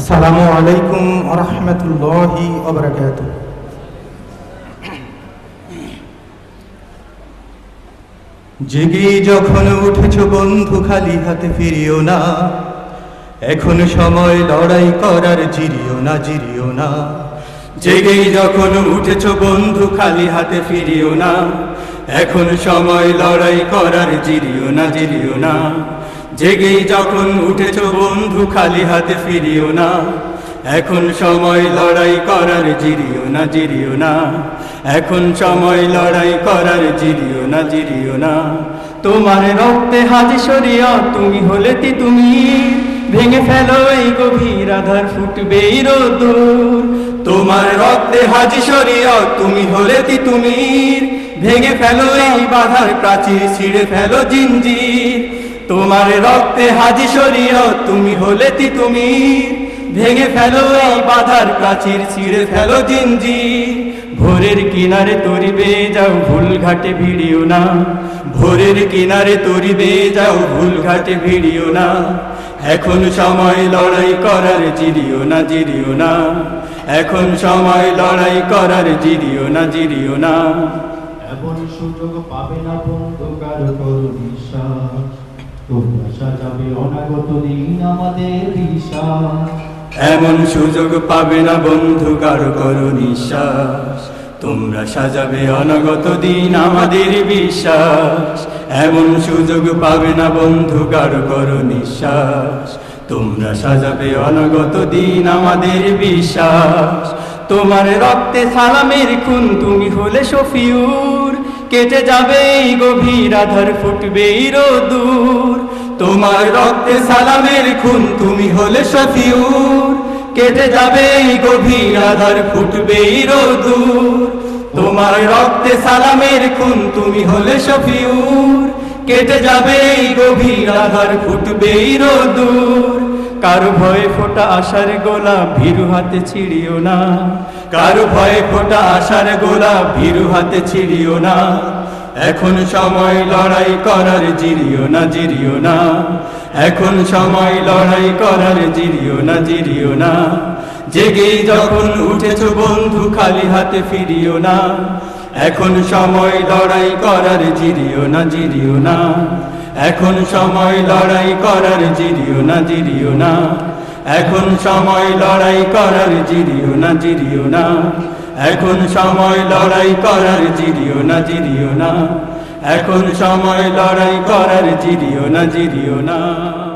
আসসালামু আলাইকুম রহমতুল্লাহি ওবরাকাত জেগে যখন উঠেছ বন্ধু খালি হাতে ফিরিও না, এখন সময় লড়াই করার জিরিও না জিরিও না। জেগেই যখন উঠেছ বন্ধু খালি হাতে ফিরিও না, এখন সময় লড়াই করার জিরিও না জিরিও না। জেগেই যখন উঠেছ বন্ধু, খালি হাতে ফিরিও না। এখন সময় লড়াই করার জিরিও না জিরিও না। এখন সময় লড়াই করার জিরিও না জিরিও না। তোমার রক্তে হাজি সরিয়া তুমি হলে তি তুমি। ভেঙে ফেলো এই গভীর আধার ফুটবে রোদুর। তোমার রক্তে হাজি সরিয়া তুমি হলে তি তুমি। ভেঙে ফেলো এই বাধার প্রাচীর, ছিঁড়ে ফেলো জিঞ্জির। তোমার রক্তে হাজি সরিয়া তুমি হলে তি তুমি। ভেঙে ফেলো এই বাধার প্রাচীর, ছিঁড়ে ফেলো জিঞ্জির ভোরের কিনারে তরি বেয়ে যাও, ভুল ঘাটে ভিড়িও না। ভোরের কিনারে তরি বেয়ে যাও, ভুল ঘাটে ভিড়িও না। এখন সময় লড়াই করার জিরিও না জিরিও না। এখন সময় লড়াই করার জিরিও না জিরিও না। এমন সুযোগ পাবে না কারও এমন সুযোগ পাবে না বন্ধু, কারও করো নিঃশ্বাস। তোমরা সাজাবে অনগত দিন আমাদের বিশ্বাস। এমন সুযোগ পাবে না বন্ধু, কারও করো নিঃশ্বাস। তোমরা সাজাবে অনগত দিন আমাদের বিশ্বাস। তোমার রক্তে সালামের খুন তুমি হলে শফিউর। কেটে যাবে গভীর আধার, ফুটবে রোদুর। তোমার রক্তে সালামের খুন, তুমি হলে শফিউর। কেটে যাবে গভীর আধার, ফুটবে রোদুর। তোমার রক্তে সালামের খুন, তুমি হলে শফিউর। কেটে যাবে গভীর আধার, ফুটবে রোদুর। কারও ভয়ে ফোটা আশার গোলা ভীরু হাতে ছিড়িও না। কারও ভয়ে ফোটা আশার গোলা ভীরু হাতে ছিড়িও না। এখন সময় লড়াই করার জিরিও না জিরিও না। এখন সময় লড়াই করার জিরিও না জিরিও না। জেগে যখন উঠেছ বন্ধু, খালি হাতে ফিরিও না। এখন সময় লড়াই করার জিরিও না জিরিও না। এখন সময় লড়াই করার জিরিও না জিরিও না। এখন সময় লড়াই করার জিরিও না জিরিও না। এখন সময় লড়াই করার জিরিও না জিরিও না। এখন সময় লড়াই করার জিরিও না জিরিও না।